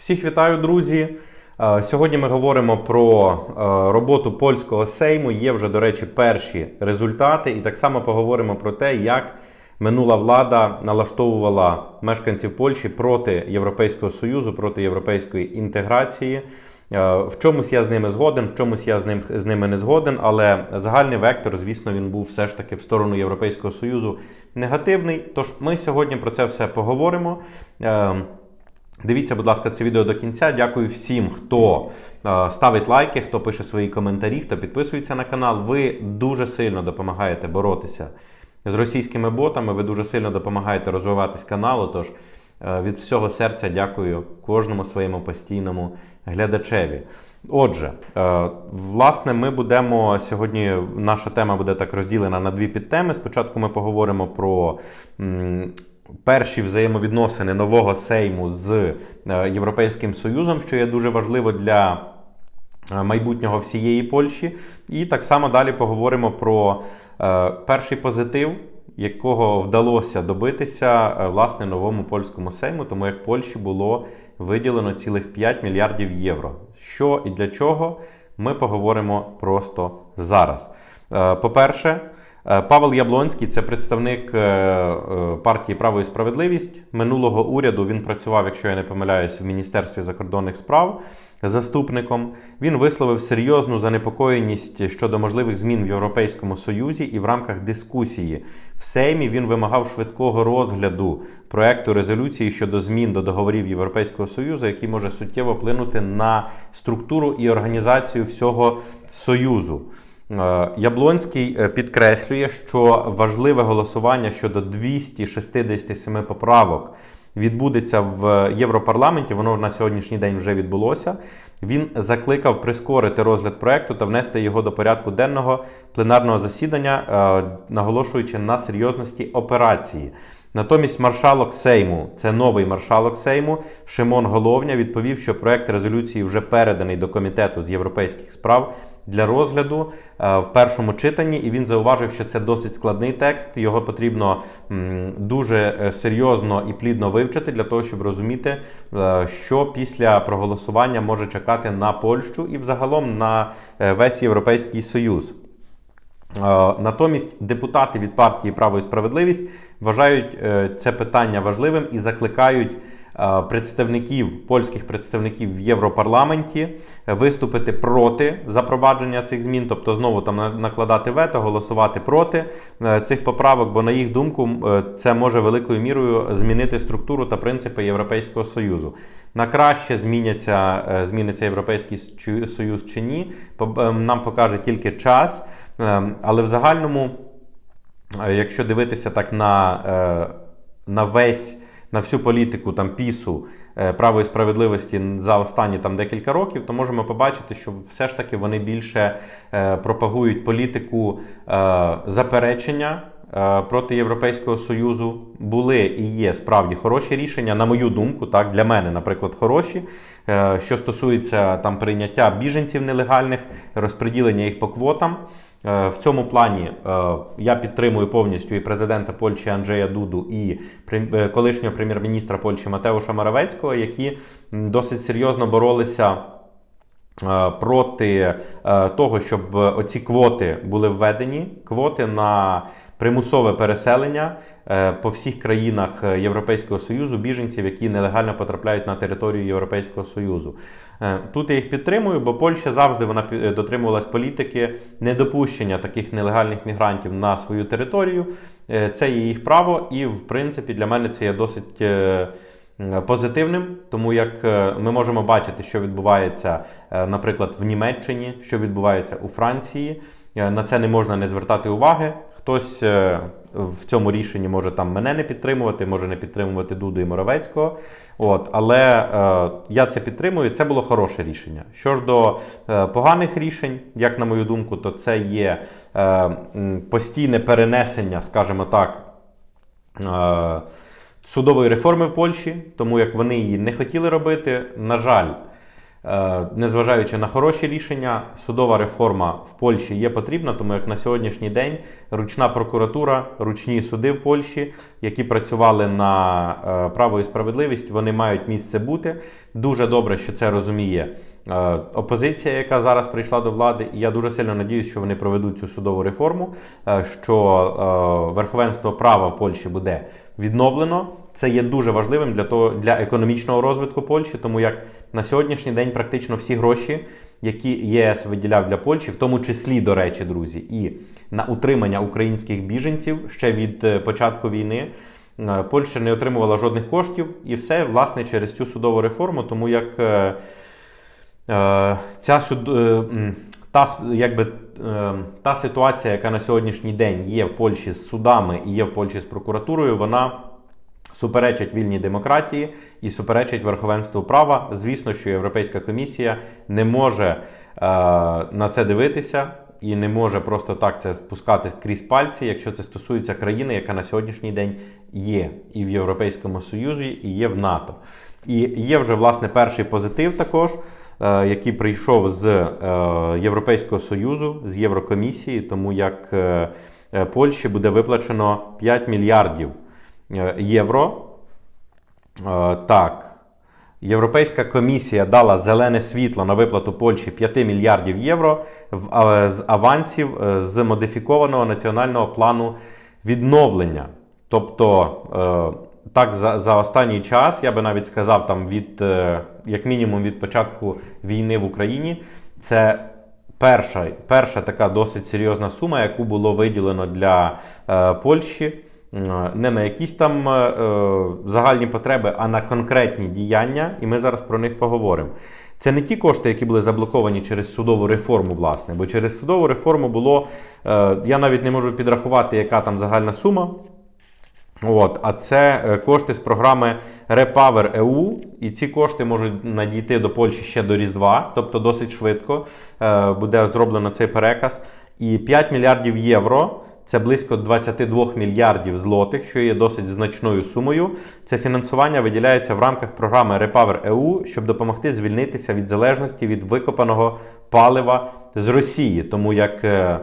Всіх вітаю, друзі. Е, Сьогодні ми говоримо про е, роботу польського сейму. Є вже, до речі, перші результати, і так само поговоримо про те, як минула влада налаштовувала мешканців Польщі проти Європейського союзу, проти європейської інтеграції. Е, В чомусь я з ними згоден, в чомусь я з ним з ними не згоден, але загальний вектор, звісно, він був все ж таки в сторону Європейського союзу негативний. Тож ми сьогодні про це все поговоримо. Дивіться, будь ласка, це відео до кінця. Дякую всім, хто е, ставить лайки, хто пише свої коментарі, хто підписується на канал. Ви дуже сильно допомагаєте боротися з російськими ботами. Ви дуже сильно допомагаєте розвиватись каналу. Тож е, від всього серця дякую кожному своєму постійному глядачеві. Отже, е, власне, ми будемо сьогодні. Наша тема буде так розділена на дві підтеми. Спочатку ми поговоримо про перші взаємовідносини нового сейму з е, Європейським Союзом, що є дуже важливо для е, майбутнього всієї Польщі. І так само далі поговоримо про е, перший позитив, якого вдалося добитися власне новому польському сейму, тому як Польщі було виділено цілих 5 мільярдів євро. Що і для чого ми поговоримо просто зараз. По-перше, Павел Яблонський це представник е, е, партії Право і справедливість минулого уряду. Він працював, якщо я не помиляюсь, в Міністерстві закордонних справ заступником. Він висловив серйозну занепокоєність щодо можливих змін в Європейському Союзі і в рамках дискусії в Сеймі він вимагав швидкого розгляду проекту резолюції щодо змін до договорів Європейського Союзу, який може суттєво вплинути на структуру і організацію всього Союзу. Е, Яблонський е, підкреслює, що важливе голосування щодо 267 поправок відбудеться в Європарламенті. Воно на сьогоднішній день вже відбулося. Він закликав прискорити розгляд проекту та внести його до порядку денного пленарного засідання, е, наголошуючи на серйозності операції. Натомість маршалок Сейму, це новий маршалок Сейму Шимон Головня, відповів, що проект резолюції вже переданий до комітету з європейських справ для розгляду е, в першому читанні, і він зауважив, що це досить складний текст. Його потрібно дуже е, серйозно і плідно вивчити для того, щоб розуміти, е, що після проголосування може чекати на Польщу і взагалом на весь Європейський Союз. Натомість депутати від партії Право і справедливість вважають це питання важливим і закликають представників польських представників в Європарламенті е, виступити проти запровадження цих змін, тобто знову там накладати вето, голосувати проти е, цих поправок, бо на їх думку е, це може великою мірою змінити структуру та принципи Європейського союзу. На краще зміняться е, зміниться Європейський Союз чи ні, е, нам покаже тільки час. Але в загальному, е, якщо дивитися так на, е, на весь на всю політику там пісу е, право і справедливості за останні там декілька років, то можемо побачити, що все ж таки вони більше е, пропагують політику е, заперечення. Проти Європейського Союзу були і є справді хороші рішення, на мою думку, так для мене, наприклад, хороші. Що стосується там прийняття біженців нелегальних, розподілення їх по квотам. Е, В цьому плані е, я підтримую повністю і президента Польщі Анджея Дуду, і е, колишнього прем'єр-міністра Польщі Матеуша Моравецького, які досить серйозно боролися проти того, щоб оці квоти були введені. Квоти на примусове переселення е, по всіх країнах е, Європейського Союзу біженців, які нелегально потрапляють на територію Європейського Союзу. Е, Тут я їх підтримую, бо Польща завжди вона дотримувалась політики недопущення таких нелегальних мігрантів на свою територію. Це є їх право, і в принципі для мене це є досить. Позитивним, тому як ми можемо бачити, що відбувається, наприклад, в Німеччині, що відбувається у Франції. На це не можна не звертати уваги. Хтось е, в цьому рішенні може там мене не підтримувати, може не підтримувати Дуду і Моровецького. От, але е, я це підтримую. Це було хороше рішення. Що ж до е, поганих рішень, як на мою думку, то це є е, постійне перенесення, скажімо так. Е, Судової реформи в Польщі, тому як вони її не хотіли робити. На жаль, Незважаючи на хороші рішення, судова реформа в Польщі є потрібна, тому як на сьогоднішній день ручна прокуратура, ручні суди в Польщі, які працювали на е, право і справедливість, вони мають місце бути. Дуже добре, що це розуміє е, опозиція, яка зараз прийшла до влади. І я дуже сильно надіюсь, що вони проведуть цю судову реформу, е, що е, верховенство права в Польщі буде відновлено. Це є дуже важливим для того для економічного розвитку Польщі, тому як на сьогоднішній день практично всі гроші, які ЄС виділяв для Польщі, в тому числі, до речі, друзі, і на утримання українських біженців ще від е, початку війни. е, Польща не отримувала жодних коштів, і все власне через цю судову реформу, тому як е, е, ця суд, е, та, якби, е, та ситуація, яка на сьогоднішній день є в Польщі з судами і є в Польщі з прокуратурою, вона суперечить вільній демократії і суперечить верховенству права. Звісно, що Європейська комісія не може е, на це дивитися і не може просто так це спускати крізь пальці, якщо це стосується країни, яка на сьогоднішній день є і в Європейському Союзі, і є в НАТО. І є вже власне перший позитив також. Е, Який прийшов з е, Європейського Союзу, з Єврокомісії, тому як е, Польщі буде виплачено 5 мільярдів євро. Так. Європейська комісія дала зелене світло на виплату Польщі 5 мільярдів євро з авансів з модифікованого національного плану відновлення. Тобто, так за, за останній час, я би навіть сказав, там від е, як мінімум від початку війни в Україні, це перша, перша така досить серйозна сума, яку було виділено для е, Польщі. Не на якісь там е, е, загальні потреби, а на конкретні діяння, і ми зараз про них поговоримо. Це не ті кошти, які були заблоковані через судову реформу, власне, бо через судову реформу було, е, я навіть не можу підрахувати, яка там загальна сума. От, а це е, кошти з програми Repower EU, і ці кошти можуть надійти до Польщі ще до Різдва, тобто досить швидко е, буде зроблено цей переказ. І 5 мільярдів євро. Це близько 22 мільярдів злотих, що є досить значною сумою. Це фінансування виділяється в рамках програми Repower EU, щоб допомогти звільнитися від залежності від викопаного палива з Росії, тому як е,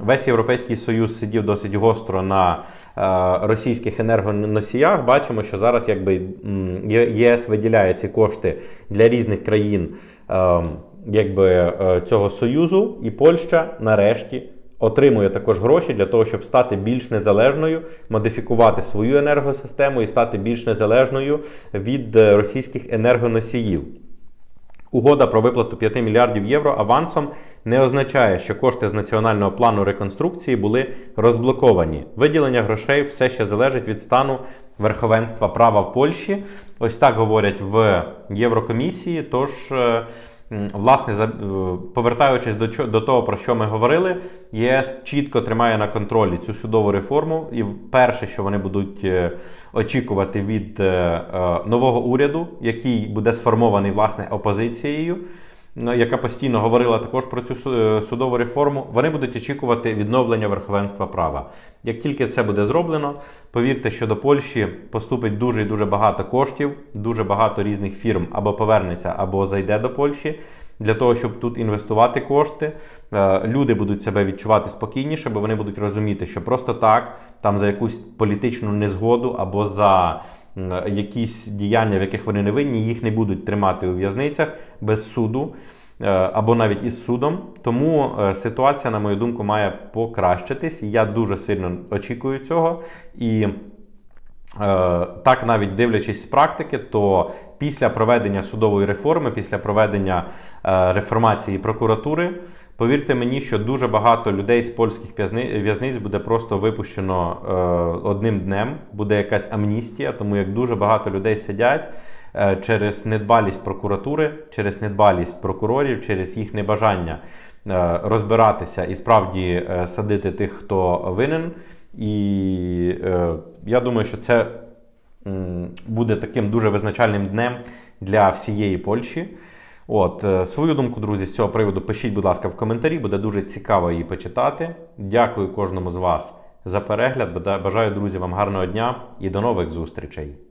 весь Європейський Союз сидів досить гостро на е, російських енергоносіях. Бачимо, що зараз якби ЄС виділяє ці кошти для різних країн е, якби, е, цього союзу, і Польща нарешті отримує також гроші для того, щоб стати більш незалежною, модифікувати свою енергосистему і стати більш незалежною від е, російських енергоносіїв. Угода про виплату 5 мільярдів євро авансом не означає, що кошти з національного плану реконструкції були розблоковані. Виділення грошей все ще залежить від стану верховенства права в Польщі. Ось так говорять в Єврокомісії. Тож, е, власне, е, повертаючись до, до того, про що ми говорили, ЄС чітко тримає на контролі цю судову реформу. І перше, що вони будуть е, очікувати від е, нового уряду, який буде сформований власне опозицією, яка постійно говорила також про цю е, судову реформу, вони будуть очікувати відновлення верховенства права. Як тільки це буде зроблено, повірте, що до Польщі поступить дуже і дуже багато коштів, дуже багато різних фірм або повернеться, або зайде до Польщі. Для того, щоб тут інвестувати кошти, Е, люди будуть себе відчувати спокійніше, бо вони будуть розуміти, що просто так, там за якусь політичну незгоду або за якісь діяння, в яких вони не винні, їх не будуть тримати у в'язницях без суду е, або навіть із судом. Тому е, ситуація, на мою думку, має покращитись. Я дуже сильно очікую цього. І е, так, навіть дивлячись з практики, то після проведення судової реформи, після проведення реформації прокуратури, повірте мені, що дуже багато людей з польських в'язниць буде просто випущено е, одним днем, буде якась амністія, тому як дуже багато людей сидять. е, Через недбалість прокуратури, через недбалість прокурорів, через їх небажання е, розбиратися і справді е, садити тих, хто винен. І е, я думаю, що це м, буде таким дуже визначальним днем для всієї Польщі. От, е, свою думку, друзі, з цього приводу пишіть, будь ласка, в коментарі, буде дуже цікаво її почитати. Дякую кожному з вас за перегляд. Бажаю, друзі, вам гарного дня і до нових зустрічей.